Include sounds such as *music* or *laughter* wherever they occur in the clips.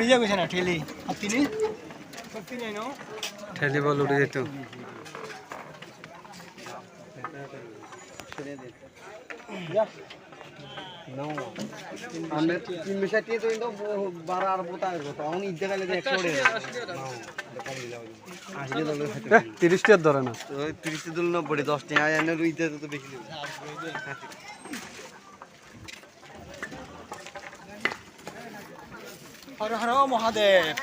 ঠেলিয়া গৈছে না ঠেলি। হাতিনি? ন ঠেলি বল উঠে যেত আমরা তিন মিশা টিয়ে তো কিন্তু বারো আর হর হর মহাদেব।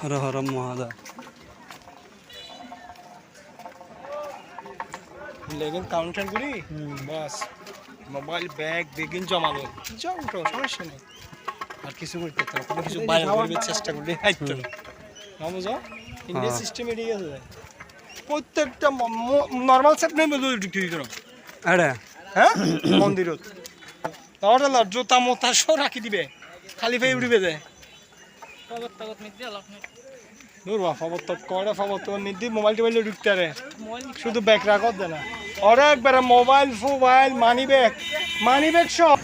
হর হর মহাদা লেগিন কাউন্টার করি বাস মোবাইল ব্যাগ বেগিন জমালো যাও তো সমস্যা নেই। আর কিছু করতে তো কোনো কিছু বাইরে করবে চেষ্টা করলে হাইতো না বুঝো ইন্ডিয়া। সিস্টেম এড়িয়ে গেছে। প্রত্যেকটা নর্মাল সেট নেই বলে ঢুকতে দিত না আরে হ্যাঁ? *coughs* মন্দিরত। তাহলে না জোতা মোতা সব রাখি দিবে। খালি পাই উড়িবে যে। দূর বা খবর তো করে খবর তো নিদি মোবাইল টোবাইলে ঢুকতে আরে। শুধু ব্যাগ রাখত দে না। ওরা একবারে মোবাইল ফোবাইল মানি ব্যাগ মানি ব্যাগ সব।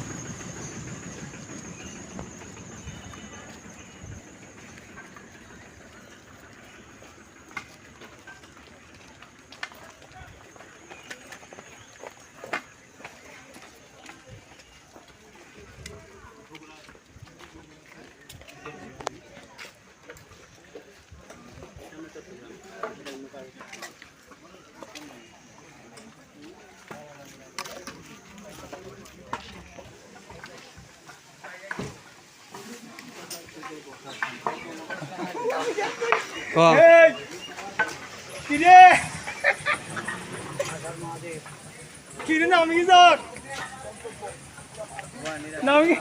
Wow. Hey! Kire! Kire namı güzel. Namı